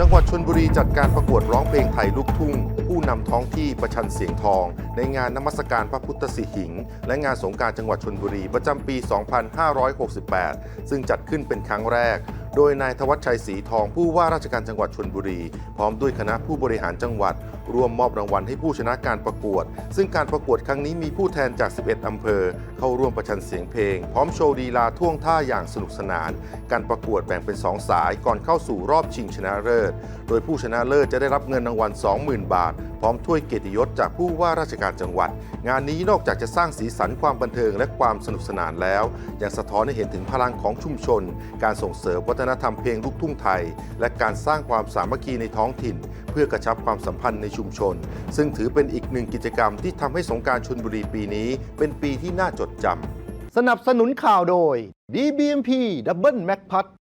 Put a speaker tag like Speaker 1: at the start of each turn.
Speaker 1: จังหวัดชนบุรีจัดการประกวดร้องเพลงไทยลูกทุ่ง ผู้นำท้องที่ประชันเสียงทอง ในงานนมัสการพระพุทธสิหิง และงานสงการจังหวัดชนบุรีประจำปี 2568 ซึ่งจัดขึ้นเป็นครั้งแรก โดยนายธวัชชัยศรีทองผู้ว่าราชการจังหวัดชลบุรี พร้อมด้วยคณะผู้บริหารจังหวัด ร่วมมอบรางวัลให้ผู้ชนะการประกวด ซึ่งการประกวดครั้งนี้มีผู้แทนจาก 11 อำเภอ เข้าร่วมประชันเสียงเพลง พร้อมโชว์ลีลาท่วงท่าอย่างสนุกสนาน การประกวดแบ่งเป็น 2 สายก่อนเข้าสู่รอบชิงชนะเลิศ โดยผู้ชนะเลิศจะได้รับเงินรางวัล 20,000 บาท พร้อมถ้วยเกียรติยศจากผู้ว่าราชการจังหวัด งานนี้นอกจากจะสร้างสีสันความบันเทิงและความสนุกสนานแล้ว ยังสะท้อนให้เห็นถึงพลังของชุมชน การส่งเสริมวัฒนธรรมเพลงลูกทุ่งไทย และการสร้างความสามัคคีในท้องถิ่น เพื่อกระชับความสัมพันธ์ในชุมชน ซึ่งถือเป็นอีกหนึ่งกิจกรรมที่ทำให้สงการชนบุรีปีนี้ เป็นปีที่น่าจดจำ
Speaker 2: สนับสนุนข่าวโดย DBMP Double Mac p a t